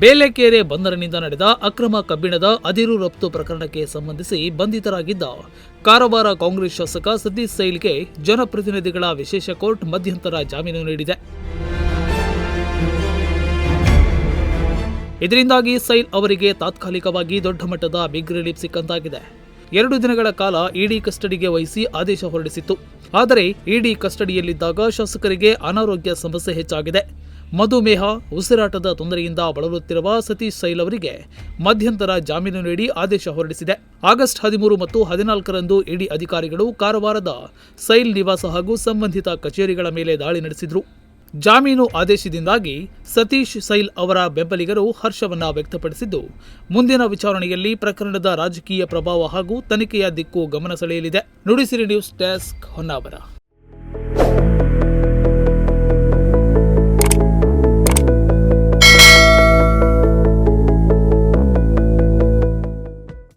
ಬೇಲೆಕೆರೆ ಬಂದರಿನಿಂದ ನಡೆದ ಅಕ್ರಮ ಕಬ್ಬಿಣದ ಅದಿರು ರಫ್ತು ಪ್ರಕರಣಕ್ಕೆ ಸಂಬಂಧಿಸಿ ಬಂಧಿತರಾಗಿದ್ದ ಕಾರವಾರ ಕಾಂಗ್ರೆಸ್ ಶಾಸಕ ಸತೀಶ್ ಸೈಲ್ಗೆ ಜನಪ್ರತಿನಿಧಿಗಳ ವಿಶೇಷ ಕೋರ್ಟ್ ಮಧ್ಯಂತರ ಜಾಮೀನು ನೀಡಿದೆ. ಇದರಿಂದಾಗಿ ಸೈಲ್ ಅವರಿಗೆ ತಾತ್ಕಾಲಿಕವಾಗಿ ದೊಡ್ಡ ಮಟ್ಟದ ಬಿಗ್ ರಿಲೀಫ್ ಸಿಕ್ಕಂತಾಗಿದೆ. ಎರಡು ದಿನಗಳ ಕಾಲ ಇಡಿ ಕಸ್ಟಡಿಗೆ ವಹಿಸಿ ಆದೇಶ ಹೊರಡಿಸಿತ್ತು. ಆದರೆ ಇಡಿ ಕಸ್ಟಡಿಯಲ್ಲಿದ್ದಾಗ ಶಾಸಕರಿಗೆ ಅನಾರೋಗ್ಯ ಸಮಸ್ಯೆ ಹೆಚ್ಚಾಗಿದೆ. ಮಧುಮೇಹ ಉಸಿರಾಟದ ತೊಂದರೆಯಿಂದ ಬಳಲುತ್ತಿರುವ ಸತೀಶ್ ಸೈಲ್ ಅವರಿಗೆ ಮಧ್ಯಂತರ ಜಾಮೀನು ನೀಡಿ ಆದೇಶ ಹೊರಡಿಸಿದೆ. ಆಗಸ್ಟ್ ಹದಿಮೂರು ಮತ್ತು ಹದಿನಾಲ್ಕರಂದು ಇಡಿ ಅಧಿಕಾರಿಗಳು ಕಾರವಾರದ ಸೈಲ್ ನಿವಾಸ ಹಾಗೂ ಸಂಬಂಧಿತ ಕಚೇರಿಗಳ ಮೇಲೆ ದಾಳಿ ನಡೆಸಿದ್ರು. ಜಾಮೀನು ಆದೇಶದಿಂದಾಗಿ ಸತೀಶ್ ಸೈಲ್ ಅವರ ಬೆಂಬಲಿಗರು ಹರ್ಷವನ್ನ ವ್ಯಕ್ತಪಡಿಸಿದ್ದು, ಮುಂದಿನ ವಿಚಾರಣೆಯಲ್ಲಿ ಪ್ರಕರಣದ ರಾಜಕೀಯ ಪ್ರಭಾವ ಹಾಗೂ ತನಿಖೆಯ ದಿಕ್ಕು ಗಮನ ಸೆಳೆಯಲಿದೆ. Nudisiri news desk Honnavar.